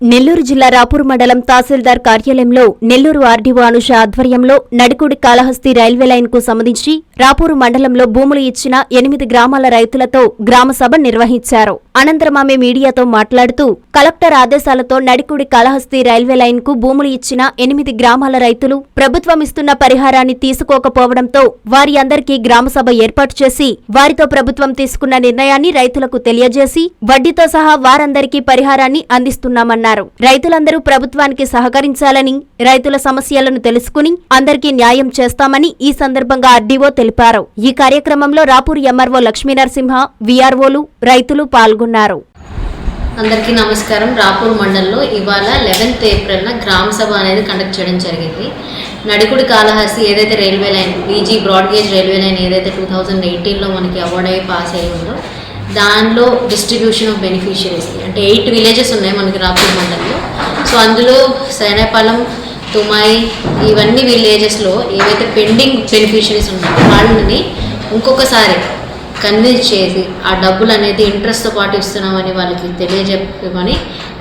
నెల్లూరు జిల్లా రాపూర్ మండలం తహసీల్దార్ కార్యాలయంలో నెల్లూరు ఆర్డీఓ అనుష ఆధ్వర్యంలో నడికుడి కాళహస్తి రైల్వే లైన్కు సంబంధించి రాపూరు మండలంలో భూములు ఇచ్చిన ఎనిమిది గ్రామాల రైతులతో గ్రామసభ నిర్వహించారు. అనంతరం ఆమె మీడియాతో మాట్లాడుతూ కలెక్టర్ ఆదేశాలతో నడికుడి కాళహస్తి రైల్వే లైన్కు భూములు ఇచ్చిన ఎనిమిది గ్రామాల రైతులు ప్రభుత్వం ఇస్తున్న పరిహారాన్ని తీసుకోకపోవడంతో వారి అందరికీ గ్రామసభ ఏర్పాటు చేసి వారితో ప్రభుత్వం తీసుకున్న నిర్ణయాన్ని రైతులకు తెలియజేసి వడ్డీతో సహా వారందరికీ పరిహారాన్ని అందిస్తున్నామన్నారు. రైతులందరూ ప్రభుత్వానికి సహకరించాలని రైతుల సమస్యలను తెలుసుకుని అందరికీ న్యాయం చేస్తామని ఈ సందర్భంగా ఆర్డీఓ తెలిపారు. ఈ కార్యక్రమంలో రాపూర్ ఎంఆర్ఓ లక్ష్మీనరసింహ వీఆర్ఓలు రైతులు పాల్గొన్నారు. అందరికీ నమస్కారం. రాపూర్ మండలంలో ఇవాళ లెవెన్త్ ఏప్రిల్న గ్రామ సభ అనేది కండక్ట్ చేయడం జరిగింది. నడికుడి కాళహస్తి ఏదైతే railway line BG broad gauge railway line ఏదైతే టూ థౌజండ్ ఎయిటీన్లో మనకి అవార్డ్ అయ్యి పాస్ అయ్యి ఉందో దానిలో డిస్ట్రిబ్యూషన్ ఆఫ్ బెనిఫిషియరీస్ అంటే ఎయిట్ విలేజెస్ ఉన్నాయి మనకి రాపూర్ మండలంలో. సో అందులో సేనాపాలెం తుమాయి ఇవన్నీ విలేజెస్లో ఏవైతే పెండింగ్ బెనిఫిషరీస్ ఉన్నాయో వాళ్ళని ఇంకొకసారి కన్విన్స్ చేసి ఆ డబ్బులు అనేది ఇంట్రెస్ట్తో పాటు ఇస్తున్నామని వాళ్ళకి తెలియజెప్పమని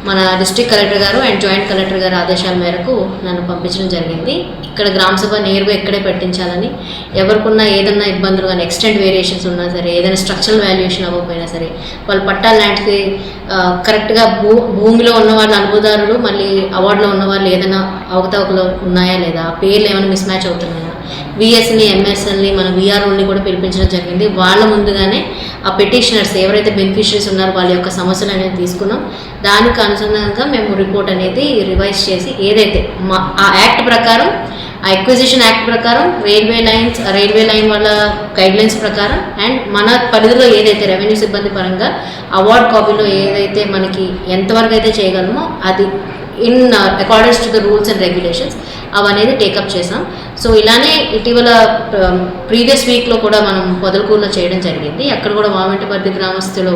మన డిస్ట్రిక్ట్ కలెక్టర్ గారు అండ్ జాయింట్ కలెక్టర్ గారు ఆదేశాల మేరకు నన్ను పంపించడం జరిగింది. ఇక్కడ గ్రామ సభ నేరుగా ఇక్కడే పెట్టించాలని. ఎవరికున్నా ఏదన్నా ఇబ్బందులు కానీ ఎక్స్టెంట్ వేరియేషన్స్ ఉన్నా సరే ఏదైనా స్ట్రక్చరల్ వాల్యుయేషన్ అవ్వకపోయినా సరే వాళ్ళు పట్టాల లాంటిది కరెక్ట్గా భూ భూమిలో ఉన్న వాళ్ళ అనుభవదారులు మళ్ళీ అవార్డులో ఉన్న వాళ్ళు ఏదైనా అవకతవకలు ఉన్నాయా లేదా ఆ పేర్లు ఏమైనా మిస్ మ్యాచ్ అవుతున్నాయా విఎస్ని ఎంఎస్ఎల్ని మన విఆర్ఓని కూడా పిలిపించడం జరిగింది. వాళ్ళ ముందుగానే ఆ పెటిషనర్స్ ఎవరైతే బెనిఫిషరీస్ ఉన్నారో వాళ్ళ యొక్క సమస్యలు అనేది తీసుకున్నాం. దానికి అనుసంధానంగా మేము రిపోర్ట్ అనేది రివైజ్ చేసి ఏదైతే మా ఆ యాక్ట్ ప్రకారం ఆ ఎక్విజిషన్ యాక్ట్ ప్రకారం రైల్వే లైన్స్ రైల్వే లైన్ వాళ్ళ గైడ్లైన్స్ ప్రకారం అండ్ మన పరిధిలో ఏదైతే రెవెన్యూ సిబ్బంది పరంగా అవార్డ్ కాపీలో ఏదైతే మనకి ఎంతవరకు అయితే చేయగలమో అది in accordings to the rules and regulations అవనేది take up చేసాం. సో ఇలానే ఇటీవల ప్రీవియస్ వీక్లో కూడా మనం పొదలకూరులో చేయడం జరిగింది. అక్కడ కూడా వామెంటపర్తి గ్రామస్తులు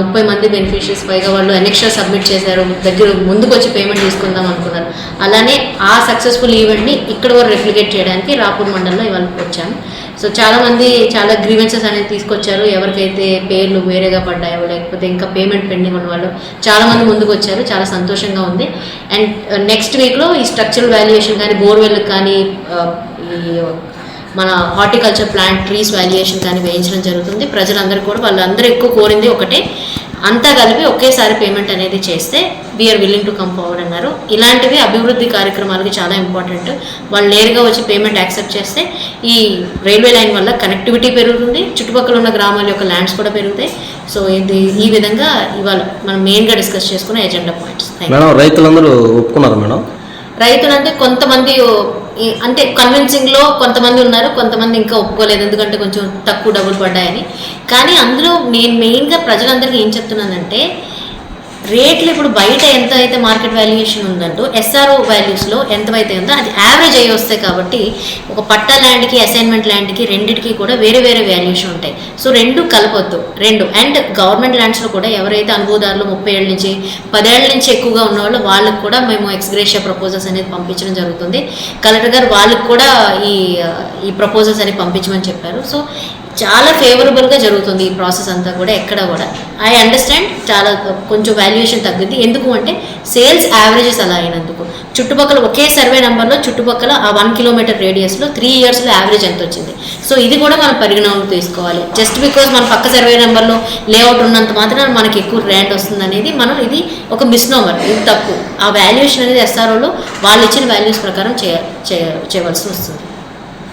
ముప్పై మంది బెనిఫిషరీస్ పైగా వాళ్ళు ఎనెక్షా సబ్మిట్ చేశారు దగ్గర ముందుకు వచ్చి పేమెంట్ తీసుకుందాం అనుకున్నారు. అలానే ఆ సక్సెస్ఫుల్ ఈవెంట్ని ఇక్కడ కూడా రెప్లికేట్ చేయడానికి రాపూర్ మండలంలో ఇవాళ వచ్చాము సో చాలామంది చాలా గ్రీవెన్సెస్ అనేది తీసుకొచ్చారు. ఎవరికైతే పేర్లు వేరేగా పడ్డాయో లేకపోతే ఇంకా పేమెంట్ పెండింగ్ ఉన్న వాళ్ళు చాలామంది ముందుకు వచ్చారు చాలా సంతోషంగా ఉంది. అండ్ నెక్స్ట్ వీక్లో ఈ స్ట్రక్చరల్ వాల్యుయేషన్ కానీ బోర్వెల్ కానీ ఈ మన హార్టికల్చర్ ప్లాంట్ ట్రీస్ వాల్యుయేషన్ కానీ వేయించడం జరుగుతుంది. ప్రజలందరూ కూడా వాళ్ళందరూ ఎక్కువ కోరింది ఒకటే. అంతా కలిపి ఒకేసారి పేమెంట్ అనేది చేస్తే we're willing to come forward అన్నారు. ఇలాంటివి అభివృద్ధి కార్యక్రమాలకి చాలా ఇంపార్టెంట్ వాళ్ళు నేరుగా వచ్చి పేమెంట్ యాక్సెప్ట్ చేస్తే ఈ రైల్వే లైన్ వల్ల కనెక్టివిటీ పెరుగుతుంది. చుట్టుపక్కల ఉన్న గ్రామాల యొక్క ల్యాండ్స్ కూడా పెరుగుతాయి. సో ఇది ఈ విధంగా ఇవాళ మనం మెయిన్గా డిస్కస్ చేసుకున్న ఎజెండా పాయింట్స్ మేడం రైతులందరూ ఒప్పుకున్నారు మేడం? రైతులంటే కొంతమంది అంటే కన్విన్సింగ్లో కొంతమంది ఉన్నారు కొంతమంది ఇంకా ఒప్పుకోలేదు. ఎందుకంటే కొంచెం తక్కువ డబ్బులు పడ్డాయని. కానీ అందులో నేను మెయిన్గా ప్రజలందరికీ ఏం చెప్తున్నానంటే రేట్లు ఇప్పుడు బయట ఎంత అయితే మార్కెట్ వాల్యుయేషన్ ఉందంటో ఎస్ఆర్ఓ వాల్యూస్లో ఎంతవైతే ఉందో అది యావరేజ్ అయ్యి వస్తాయి కాబట్టి ఒక పట్టా ల్యాండ్కి అసైన్మెంట్ ల్యాండ్కి రెండింటికి కూడా వేరే వేరే వాల్యుయేషన్ ఉంటాయి. సో రెండు కలపొద్దు. రెండు. అండ్ గవర్నమెంట్ ల్యాండ్స్లో కూడా ఎవరైతే అనుభవదారులు ముప్పై ఏళ్ళ నుంచి పదేళ్ళ నుంచి ఎక్కువగా ఉన్న వాళ్ళు వాళ్ళకి కూడా మేము ఎక్స్గ్రేషియా ప్రపోజల్స్ అనేది పంపించడం జరుగుతుంది. కలెక్టర్ గారు వాళ్ళకి కూడా ఈ ఈ ప్రపోజల్స్ అనేది పంపించమని చెప్పారు. సో చాలా ఫేవరబుల్గా జరుగుతుంది ఈ ప్రాసెస్ అంతా కూడా ఎక్కడ కూడా. ఐ అండర్స్టాండ్ చాలా కొంచెం వాల్యుయేషన్ తగ్గింది ఎందుకు అంటే సేల్స్ యావరేజెస్ అలా అయినందుకు. చుట్టుపక్కల ఒకే సర్వే నెంబర్లో చుట్టుపక్కల ఆ వన్ కిలోమీటర్ రేడియస్లో త్రీ ఇయర్స్లో యావరేజ్ ఎంత వచ్చింది. సో ఇది కూడా మనం పరిగణనలో తీసుకోవాలి. జస్ట్ బికాజ్ మన పక్క సర్వే నెంబర్లో లేఅవుట్ ఉన్నంత మాత్రం మనకి ఎక్కువ ర్యాండ్ వస్తుంది అనేది మనం ఇది ఒక మిస్నోమర్ ఇది తప్పు. ఆ వాల్యుయేషన్ అనేది ఎస్ఆర్ఓలో వాళ్ళు ఇచ్చిన వాల్యూస్ ప్రకారం చేయ చేయ- చేయవలసి వస్తుంది.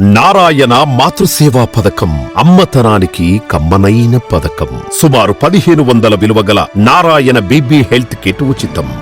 Narayana మాతృసేవా పథకం అమ్మతనానికి కమ్మనైన పథకం. సుమారు పదిహేను వందల విలువ గల నారాయణ బీబీ హెల్త్ కిట్ ఉచితం.